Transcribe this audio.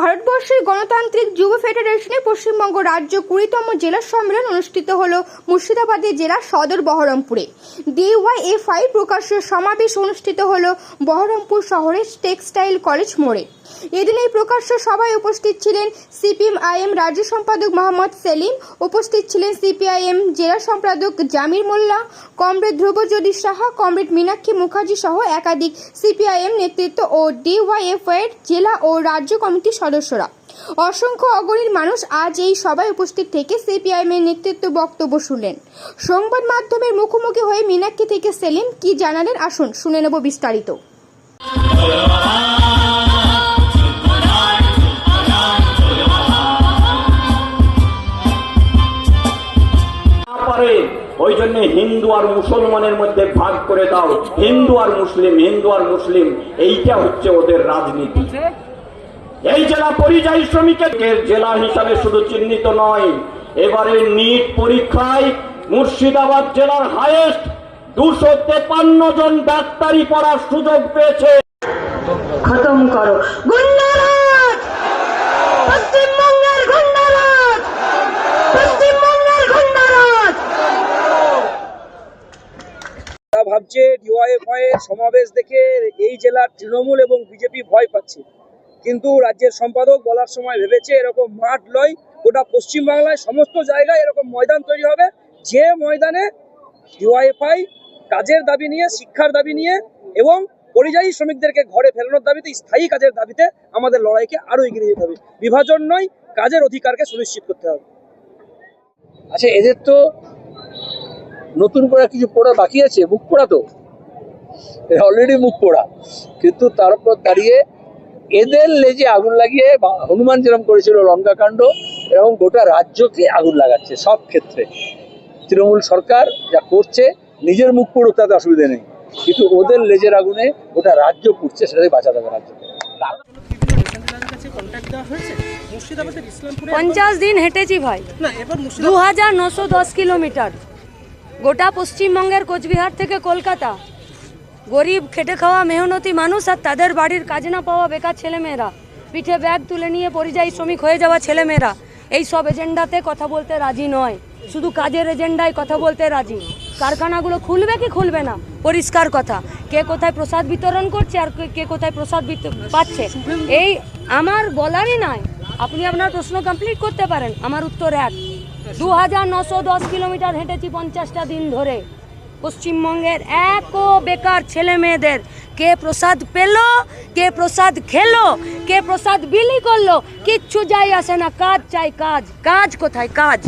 ভারতবর্ষের গণতান্ত্রিক যুব ফেডারেশনের পশ্চিমবঙ্গ রাজ্য কুড়িতম জেলা সম্মেলন অনুষ্ঠিত হল মুর্শিদাবাদের জেলা সদর বহরমপুরে। ডিওয়াইএফআই প্রকাশ্য সমাবেশ অনুষ্ঠিত হল বহরমপুর শহরের টেক্সটাইল কলেজ মোড়ে। এদিন এই প্রকাশ্য সভায় উপস্থিত ছিলেন সিপিএম আইএম রাজ্য সম্পাদক মোহাম্মদ সেলিম, উপস্থিত ছিলেন সিপিআইএম জেলা সম্পাদক জামির মোল্লা, কমরেড ধ্রুবজ্যোতি সাহা, কমরেড মীনাক্ষী মুখার্জি সহ একাধিক সিপিআইএম নেতৃত্ব ও ডিওয়াইএফআই এর জেলা ও রাজ্য কমিটির সদস্যরা। অসংখ্য অগণিত মানুষ আজ এই সভায় উপস্থিত থেকে সিপিআইএম এর নেতৃত্ব বক্তব্য শুনলেন। সংবাদ মাধ্যমের মুখোমুখি হয়ে মীনাক্ষী থেকে সেলিম কি জানালেন? আসুন শুনে নেব বিস্তারিত। জন্য হিন্দু আর মুসলমানের মধ্যে ভাগ করে দাও। হিন্দু আর মুসলিম, হিন্দু আর মুসলিম, এইটা হচ্ছে ওদের রাজনীতি। এই জেলা পরিযায়ী শ্রমিকের জেলা হিসাবে শুধু চিহ্নিত নয়, এবারে নিট পরীক্ষায় মুর্শিদাবাদ জেলার হায়েস্ট দুশো তেপান্ন জন ডাক্তারি পড়ার সুযোগ পেয়েছে। খতম করো গুন্ডারাজ পশ্চিমবঙ্গের গুন্ডারাজ পশ্চিমবঙ্গের গুন্ডারাজ তারা ভাবছে ডিওয়াইএফআই এর সমাবেশ দেখে এই জেলার তৃণমূল এবং বিজেপি ভয় পাচ্ছে। কিন্তু রাজ্যের সম্পাদক বলার সময় ভেবেছে এরকম মাঠ লয় গোটা পশ্চিমবাংলায় সমস্ত জায়গায় এরকম ময়দান তৈরি হবে। যে ময়দানে ডিওয়াইএফআই কাজের দাবি নিয়ে, শিক্ষার দাবি নিয়ে এবং পরিযায়ী শ্রমিকদেরকে ঘরে ফেরানোর দাবিতে, স্থায়ী কাজের দাবিতে আমাদের লড়াইকে আরও এগিয়ে যেতে হবে। বিভাজন নয়, কাজের অধিকারকে সুনিশ্চিত করতে হবে। আচ্ছা এদের তো নতুন করে কিছু পড়া বাকি আছে? মুখ পড়া তো? অলরেডি মুখ পড়া। কিন্তু তার উপর দাঁড়িয়ে এদের লেজে আগুন লাগিয়ে বা- হনুমান যেরকম করেছিল লঙ্কাকাণ্ড এরকম গোটা রাজ্যকে আগুন লাগাচ্ছে সব ক্ষেত্রে। তৃণমূল সরকার যা করছে নিজের মুখ পড়ুক তাতে অসুবিধা নেই। কিন্তু ওদের লেজের আগুনে গোটা রাজ্য পুড়ছে সেটাই বাঁচাতে হবে রাজ্যকে। পঞ্চাশ দিন হেঁটেছি ভাই। দু হাজার নশো দশ কিলোমিটার। গোটা পশ্চিমবঙ্গের কোচবিহার থেকে কলকাতা। গরিব, খেটে খাওয়া, মেহনতি মানুষ আর তাদের বাড়ির কাজ না পাওয়া বেকার ছেলেমেয়েরা। পিঠে ব্যাগ তুলে নিয়ে পরিযায়ী শ্রমিক হয়ে যাওয়া ছেলেমেয়েরা। এই সব এজেন্ডাতে কথা বলতে রাজি নয়। শুধু কাজের এজেন্ডায় কথা বলতে রাজি। কারখানাগুলো খুলবে কি খুলবে না? পরিষ্কার কথা। কে কোথায় প্রসাদ বিতরণ করছে আর কে- কোথায় প্রসাদ পাচ্ছে? এই আমার বলারই নাই। আপনি আপনার প্রশ্ন কমপ্লিট করতে পারেন। আমার উত্তর এক। দু হাজার নশো দশ কিলোমিটার হেঁটেছি পঞ্চাশটা দিন ধরে। পশ্চিমবঙ্গের এক বেকার ছেলে মেয়েদের কে প্রসাদ পেল, কে প্রসাদ খেলো, কে প্রসাদ বিলি করল, কিচ্ছু যাই আসে না, কাজ চাই কাজ। কাজ কোথায়? কাজ।